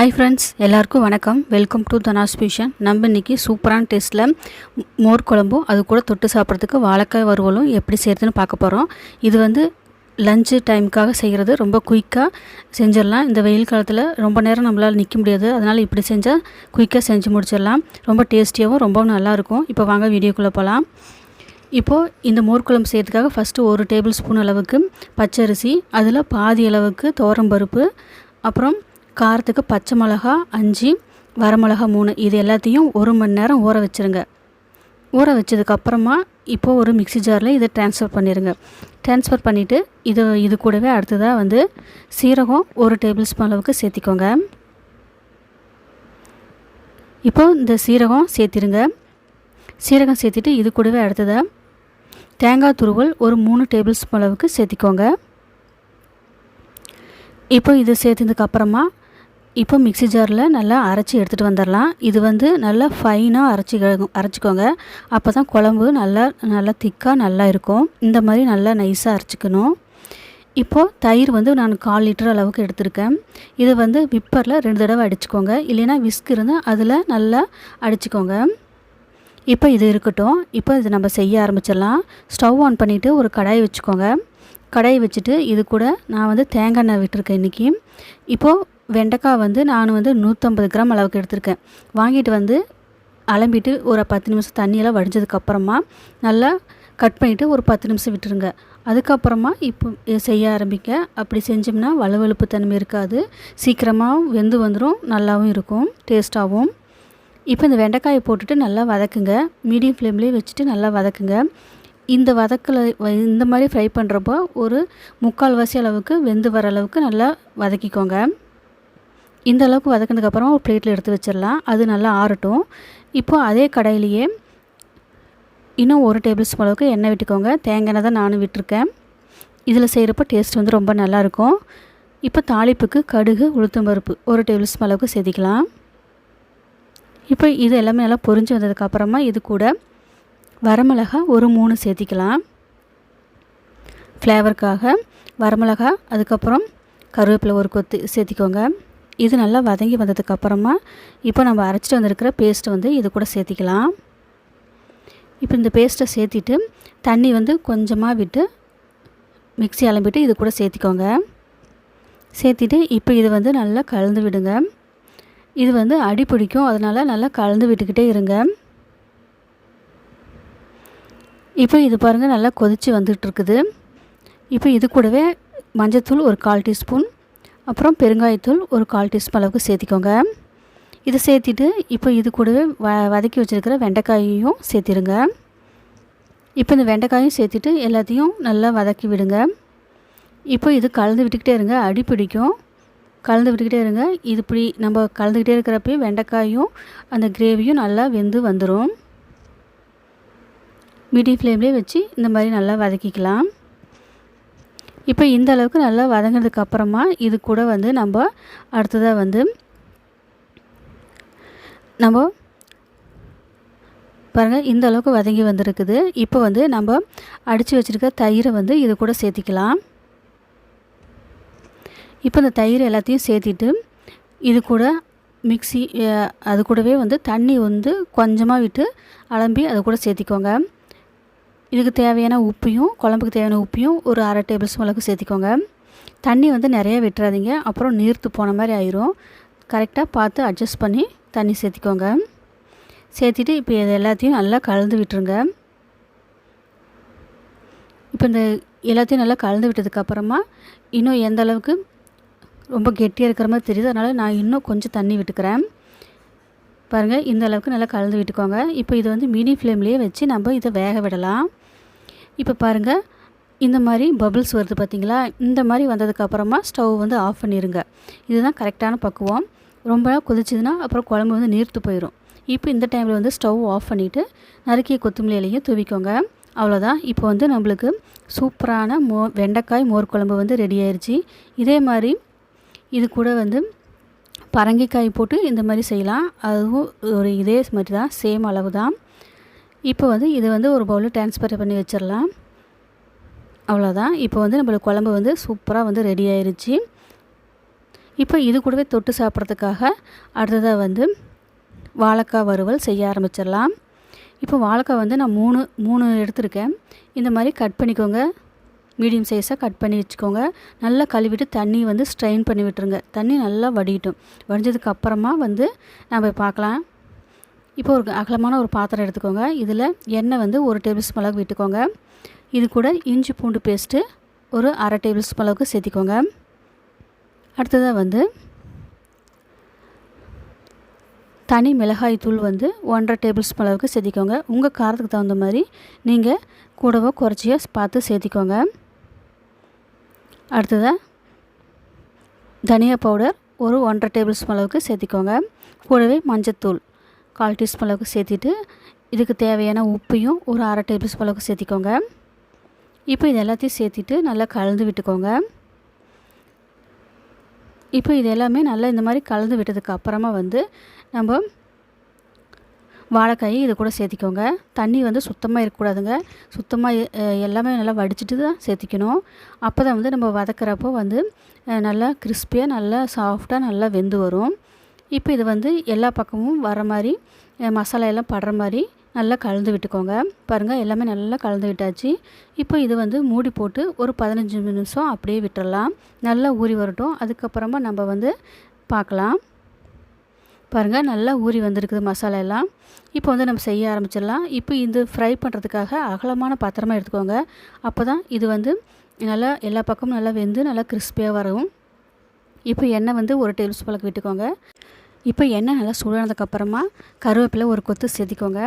Hi friends எல்லாருக்கும் வணக்கம். Welcome to தனாஸ் fusion நம்ம இன்றைக்கி சூப்பரான டேஸ்ட்டில் மோர் குழம்பும் அது கூட தொட்டு சாப்பிட்றதுக்கு வாழைக்காய் வறுவலும் எப்படி செய்கிறதுன்னு பார்க்க போகிறோம் இது வந்து லஞ்சு டைமுக்காக செய்கிறது ரொம்ப குயிக்காக செஞ்சிடலாம். இந்த வெயில் காலத்தில் ரொம்ப நேரம் நம்மளால் நிற்க முடியாது. அதனால் இப்படி செஞ்சால் குயிக்காக செஞ்சு முடிச்சிடலாம். ரொம்ப டேஸ்டியாகவும் ரொம்பவும் நல்லாயிருக்கும் இப்போ வாங்க வீடியோக்குள்ளே போகலாம் இப்போது இந்த மோர் குழம்பு செய்கிறதுக்காக ஃபஸ்ட்டு ஒரு டேபிள் ஸ்பூன் அளவுக்கு பச்சரிசி அதில் பாதி அளவுக்கு துவரம்பருப்பு அப்புறம் காரத்துக்கு பச்சை மிளகா அஞ்சு வரமிளகா மூணு. இது எல்லாத்தையும் ஒரு மணி நேரம் ஊற வச்சுருங்க. ஊற வச்சதுக்கப்புறமா இப்போது ஒரு மிக்ஸி ஜாரில் இதை ட்ரான்ஸ்ஃபர் பண்ணிடுங்க ட்ரான்ஸ்ஃபர் பண்ணிவிட்டு இது இது கூடவே அடுத்ததாக வந்து சீரகம் ஒரு டேபிள் ஸ்பூன் அளவுக்கு சேர்த்திக்கோங்க. இப்போது இந்த சீரகம் சேர்த்திருங்க. சீரகம் சேர்த்துட்டு இது கூடவே அடுத்ததாக தேங்காய் துருவல் ஒரு மூணு டேபிள் ஸ்பூன் அளவுக்கு சேர்த்திக்கோங்க. இப்போ இது சேர்த்ததுக்கப்புறமா இப்போ மிக்ஸி ஜாரில் நல்லா அரைச்சி எடுத்துகிட்டு வந்துடலாம். இது வந்து நல்லா ஃபைனாக அரைச்சி அரைச்சிக்கோங்க. அப்போ தான் குழம்பு நல்லா நல்லா திக்காக நல்லா இருக்கும். இந்த மாதிரி நல்லா நைஸாக அரைச்சிக்கணும். இப்போது தயிர் வந்து நான் கால் லிட்டர் அளவுக்கு எடுத்திருக்கேன். இது வந்து விப்பரில் ரெண்டு தடவை அடிச்சுக்கோங்க. இல்லைன்னா விஸ்க் இருந்தால் அதில் நல்லா அடிச்சுக்கோங்க. இப்போ இது இருக்கட்டும். இப்போ இது நம்ம செய்ய ஆரம்பிச்சிடலாம். ஸ்டவ் ஆன் பண்ணிவிட்டு ஒரு கடாய் வச்சுக்கோங்க. கடாய் வச்சுட்டு இது கூட நான் வந்து தேங்காய் எண்ணெய் விட்டுருக்கேன் இன்றைக்கி இப்போது வெண்டைக்காய் வந்து நான் வந்து நூற்றம்பது கிராம் அளவுக்கு எடுத்திருக்கேன். வாங்கிட்டு வந்து அலம்பிட்டு ஒரு பத்து நிமிஷம் தண்ணியெல்லாம் வடிஞ்சதுக்கப்புறமா நல்லா கட் பண்ணிவிட்டு ஒரு பத்து நிமிஷம் விட்டுருங்க. அதுக்கப்புறமா இப்போ செய்ய ஆரம்பிக்க அப்படி செஞ்சோம்னா வலுவழுப்பு தன்மை இருக்காது. சீக்கிரமாக வெந்து வந்துடும் நல்லாவும் இருக்கும் டேஸ்ட்டாகவும் இப்போ இந்த வெண்டைக்காயை போட்டுட்டு நல்லா வதக்குங்க. மீடியம் ஃப்ளேம்லேயே வச்சுட்டு நல்லா வதக்குங்க. இந்த வதக்கில் இந்த மாதிரி ஃப்ரை பண்ணுறப்போ ஒரு முக்கால்வாசி அளவுக்கு வெந்து வர அளவுக்கு நல்லா வதக்கிக்கோங்க. இந்த அளவுக்கு வதக்கினதுக்கப்புறம் ஒரு பிளேட்டில் எடுத்து வச்சிடலாம். அது நல்லா ஆறட்டும். இப்போது அதே கடையிலையே இன்னும் ஒரு டேபிள் ஸ்பூன் அளவுக்கு எண்ணெய் விட்டுக்கோங்க. தேங்காய் எண்ணெய் தான் நானும் விட்டுருக்கேன். இதில் செய்கிறப்ப டேஸ்ட் வந்து ரொம்ப நல்லாயிருக்கும் இப்போ தாளிப்புக்கு கடுகு உளுத்தம்பருப்பு ஒரு டேபிள் ஸ்பூன் அளவுக்கு சேர்த்திக்கலாம் இப்போ இது எல்லாமே நல்லா பொரிஞ்சு வந்ததுக்கப்புறமா இது கூட வரமிளகா ஒரு மூணு சேர்த்திக்கலாம். ஃப்ளேவருக்காக வரமிளகா அதுக்கப்புறம் கருவேப்பிலை ஒரு கொத்து சேர்த்திக்கோங்க. இது நல்லா வதங்கி வந்ததுக்கப்புறமா இப்போ நம்ம அரைச்சிட்டு வந்திருக்கிற பேஸ்ட்டை வந்து இது கூட சேர்த்திக்கலாம். இப்போ இந்த பேஸ்ட்டை சேர்த்திட்டு தண்ணி வந்து கொஞ்சமாக விட்டு மிக்ஸி அலம்பிட்டு இது கூட சேர்த்திக்கோங்க. சேர்த்திட்டு இப்போ இது வந்து நல்லா கலந்து விடுங்க. இது வந்து அடி பிடிக்கும் அதனால் நல்லா கலந்து விட்டுக்கிட்டே இருங்க. இப்போ இது பாருங்கள் நல்லா கொதித்து வந்துட்டுருக்குது இப்போ இது கூடவே மஞ்சத்தூள் ஒரு கால் டீஸ்பூன் அப்புறம் பெருங்காயத்தூள் ஒரு கால் டீஸ்பூன் அளவுக்கு சேர்த்திக்கோங்க. இதை சேர்த்திட்டு இப்போ இது கூடவே வ வதக்கி வச்சுருக்கிற வெண்டைக்காயையும் சேர்த்திடுங்க இப்போ இந்த வெண்டைக்காயும் சேர்த்துட்டு எல்லாத்தையும் நல்லா வதக்கி விடுங்க. இப்போ இது கலந்து விட்டுக்கிட்டே இருங்க அடி பிடிக்கும். கலந்து விட்டுக்கிட்டே இருங்க. இது இப்படி நம்ம கலந்துக்கிட்டே இருக்கிறப்பயே வெண்டைக்காயும் அந்த கிரேவியும் நல்லா வெந்து வந்துடும் மீடியம் ஃப்ளேம்லேயே வச்சு இந்த மாதிரி நல்லா வதக்கிக்கலாம். இப்போ இந்த அளவுக்கு நல்லா வதங்கினதுக்கு அப்புறமா இது கூட வந்து நம்ம அடுத்ததாக வந்து நம்ம பாருங்கள் இந்த அளவுக்கு வதங்கி வந்திருக்குது. இப்போ வந்து நம்ம அடித்து வச்சுருக்க தயிரை வந்து இது கூட சேர்த்திக்கலாம். இப்போ இந்த தயிர் எல்லாத்தையும் சேர்த்திட்டு இது கூட மிக்சி அது கூடவே வந்து தண்ணி வந்து கொஞ்சமாக விட்டு அலம்பி அது கூட சேர்த்திக்கோங்க. இதுக்கு தேவையான உப்பையும் குழம்புக்கு தேவையான உப்பையும் ஒரு அரை டேபிள் ஸ்பூன் அளவுக்கு சேர்த்திக்கோங்க. தண்ணி வந்து நிறைய விட்டுறாதீங்க. அப்புறம் நீர்த்து போன மாதிரி ஆயிரும். கரெக்டாக பார்த்து அட்ஜஸ்ட் பண்ணி தண்ணி சேர்த்திக்கோங்க. சேர்த்திட்டு இப்போ இது எல்லாத்தையும் நல்லா கலந்து விட்டுருங்க. இப்போ இந்த எல்லாத்தையும் நல்லா கலந்து விட்டதுக்கப்புறமா இன்னும் எந்த அளவுக்கு ரொம்ப கெட்டியாக இருக்கிற மாதிரி தெரியுது அதனால் நான் இன்னும் கொஞ்சம் தண்ணி விட்டுக்கிறேன். பாருங்கள் இந்த அளவுக்கு நல்லா கலந்து விட்டுக்கோங்க. இப்போ இது வந்து மீடியம் ஃப்ளேம்லேயே வச்சு நம்ம இதை வேக விடலாம். இப்போ பாருங்கள் இந்த மாதிரி பபிள்ஸ் வருது பார்த்திங்களா இந்த மாதிரி வந்ததுக்கப்புறமா ஸ்டவ் வந்து ஆஃப் பண்ணிடுங்க இதுதான் கரெக்டான பக்குவம். ரொம்ப கொதிச்சதுன்னா அப்புறம் குழம்பு வந்து நீர்த்து போயிடும் இப்போ இந்த டைமில் வந்து ஸ்டவ் ஆஃப் பண்ணிவிட்டு நறுக்கிய கொத்தமல்லி இலையும் தூவிக்கோங்க. அவ்வளோதான் இப்போ வந்து நம்மளுக்கு சூப்பரான மோ வெண்டைக்காய் மோர் குழம்பு வந்து ரெடி ஆயிடுச்சு இதே மாதிரி இது கூட வந்து பரங்கிக்காய் போட்டு இந்த மாதிரி செய்யலாம். அதுவும் ஒரு இதே மாதிரி தான் சேம் அளவு தான் இப்போ வந்து இது வந்து ஒரு பவுலில் ட்ரான்ஸ்ஃபர் பண்ணி வச்சிடலாம். அவ்வளோதான் இப்போ வந்து நம்மளுக்கு குழம்பு வந்து சூப்பராக வந்து ரெடி ஆயிடுச்சு இப்போ இது கூடவே தொட்டு சாப்பிட்றதுக்காக அடுத்ததாக வந்து வாழைக்காய் வறுவல் செய்ய ஆரம்பிச்சிடலாம். இப்போ வாழைக்காய் வந்து நான் மூணு மூணு எடுத்திருக்கேன். இந்த மாதிரி கட் பண்ணிக்கோங்க. மீடியம் சைஸாக கட் பண்ணி வச்சுக்கோங்க. நல்லா கழுவிட்டு தண்ணி வந்து ஸ்ட்ரெயின் பண்ணி விட்டுருங்க. தண்ணி நல்லா வடிகட்டும் வடிஞ்சதுக்கு அப்புறமா வந்து நம்ம பார்க்கலாம். இப்போ ஒரு அகலமான ஒரு பாத்திரம் எடுத்துக்கோங்க. இதில் எண்ணெய் வந்து ஒரு டேபிள் ஸ்பூன் அளவுக்கு விட்டுக்கோங்க. இது கூட இஞ்சி பூண்டு பேஸ்ட்டு ஒரு அரை டேபிள் ஸ்பூன் அளவுக்கு சேர்த்திக்கோங்க. அடுத்ததாக வந்து தனி மிளகாய் தூள் வந்து ஒன்றரை டேபிள் ஸ்பூன் அளவுக்கு சேர்த்திக்கோங்க. உங்கள் காரத்துக்கு தகுந்த மாதிரி நீங்கள் கூடவோ குறைச்சியோ பார்த்து சேர்த்திக்கோங்க. அடுத்ததாக தனியா பவுடர் ஒரு ஒன்றரை டேபிள் ஸ்பூன் அளவுக்கு சேர்த்திக்கோங்க. கூடவே மஞ்சத்தூள் கால் டீஸ்பூன் அளவுக்கு சேர்த்துட்டு இதுக்கு தேவையான உப்பையும் ஒரு அரை டேபிள் ஸ்பூன் அளவுக்கு சேர்த்திக்கோங்க. இப்போ இது எல்லாத்தையும் சேர்த்துட்டு நல்லா கலந்து விட்டுக்கோங்க. இப்போ இது எல்லாமே நல்லா இந்த மாதிரி கலந்து விட்டதுக்கு அப்புறமா வந்து நம்ம வாழைக்காய் இது கூட சேர்த்திக்கோங்க. தண்ணி வந்து சுத்தமாக இருக்கக்கூடாதுங்க. சுத்தமாக எல்லாமே நல்லா வடிச்சிட்டு தான் சேர்த்திக்கணும். அப்போ தான் வந்து நம்ம வதக்கிறப்போ வந்து நல்லா கிறிஸ்பியாக நல்லா சாஃப்டாக நல்லா வெந்து வரும். இப்போ இது வந்து எல்லா பக்கமும் வர மாதிரி மசாலா எல்லாம் படுற மாதிரி நல்லா கலந்து விட்டுக்கோங்க. பாருங்கள் எல்லாமே நல்லா கலந்து விட்டாச்சு. இப்போ இது வந்து மூடி போட்டு ஒரு பதினஞ்சு நிமிஷம் அப்படியே விட்டுடலாம் நல்லா ஊறி வரட்டும். அதுக்கப்புறமா நம்ம வந்து பார்க்கலாம். பாருங்கள் நல்லா ஊறி வந்திருக்குது மசாலா எல்லாம். இப்போ வந்து நம்ம செய்ய ஆரம்பிச்சிடலாம். இப்போ இது ஃப்ரை பண்ணுறதுக்காக அகலமான பாத்திரமாக எடுத்துக்கோங்க. அப்போ தான் இது வந்து நல்லா எல்லா பக்கமும் நல்லா வெந்து நல்லா கிறிஸ்பியாக வரும். இப்போ எண்ணெய் வந்து ஒரு டேபிள் ஸ்பூனுக்கு விட்டுக்கோங்க. இப்போ எண்ணெய் நல்லா சூடானதுக்கப்புறமா கருவேப்பிலை ஒரு கொத்து சேர்த்திக்கோங்க.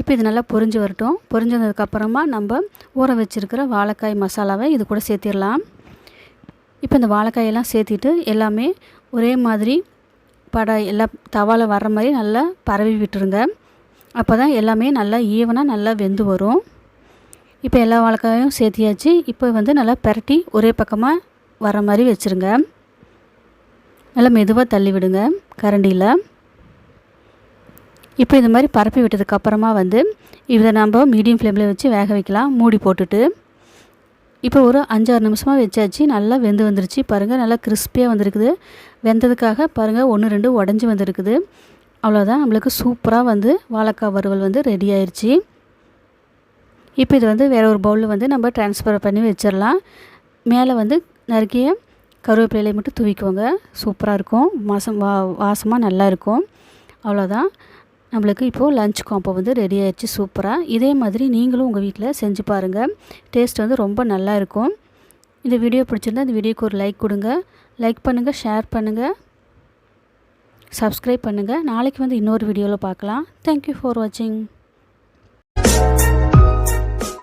இப்போ இது நல்லா பொரிஞ்சு வரட்டும். பொரிஞ்சதுக்கப்புறமா நம்ம ஊற வச்சுருக்கிற வாழைக்காய் மசாலாவை இது கூட சேர்த்திடலாம். இப்போ இந்த வாழைக்காயெல்லாம் சேர்த்திட்டு எல்லாமே ஒரே மாதிரி பட எல்லாம் தவாவில் வர்ற மாதிரி நல்லா பரவி விட்டுருங்க. அப்போ தான் எல்லாமே நல்லா ஈவனாக நல்லா வெந்து வரும். இப்போ எல்லா வாழைக்காயும் சேர்த்தியாச்சு. இப்போ வந்து நல்லா பரட்டி ஒரே பக்கமாக வர மாதிரி வச்சுருங்க. நல்லா மெதுவாக தள்ளி விடுங்க கரண்டியில். இப்போ இந்த மாதிரி பரப்பி விட்டதுக்கப்புறமா வந்து இதை நம்ம மீடியம் ஃப்ளேமில் வச்சு வேக வைக்கலாம் மூடி போட்டுட்டு. இப்போ ஒரு அஞ்சாறு நிமிஷமாக வச்சாச்சு நல்லா வெந்து வந்துருச்சு. பாருங்கள் நல்லா கிறிஸ்பியாக வந்திருக்குது. வெந்ததுக்காக பாருங்கள் ஒன்று ரெண்டு உடஞ்சி வந்திருக்குது. அவ்வளோதான் நம்மளுக்கு சூப்பராக வந்து வாழைக்காய் வறுவல் வந்து ரெடி ஆயிடுச்சு இப்போ இது வந்து வேறு ஒரு பவுலில் வந்து நம்ம ட்ரான்ஸ்ஃபர் பண்ணி வச்சிடலாம். மேலே வந்து நறுக்கிய கருவேப்பிலையை மட்டும் தூவிக்கோங்க. சூப்பராக இருக்கும். மாசம் வா வாசமாக நல்லா இருக்கும். அவ்வளோதான் நம்மளுக்கு இப்போது லஞ்ச் காம்போ வந்து ரெடி ஆயிடுச்சு. சூப்பராக இதே மாதிரி நீங்களும் உங்கள் வீட்டில் செஞ்சு பாருங்கள் டேஸ்ட் வந்து ரொம்ப நல்லா இருக்கும். இந்த வீடியோ பிடிச்சிருந்தா இந்த வீடியோக்கு ஒரு லைக் கொடுங்க. லைக் பண்ணுங்கள் ஷேர் பண்ணுங்கள் சப்ஸ்கிரைப் பண்ணுங்கள் நாளைக்கு வந்து இன்னொரு வீடியோவில் பார்க்கலாம். தேங்க்யூ ஃபார் வாட்சிங்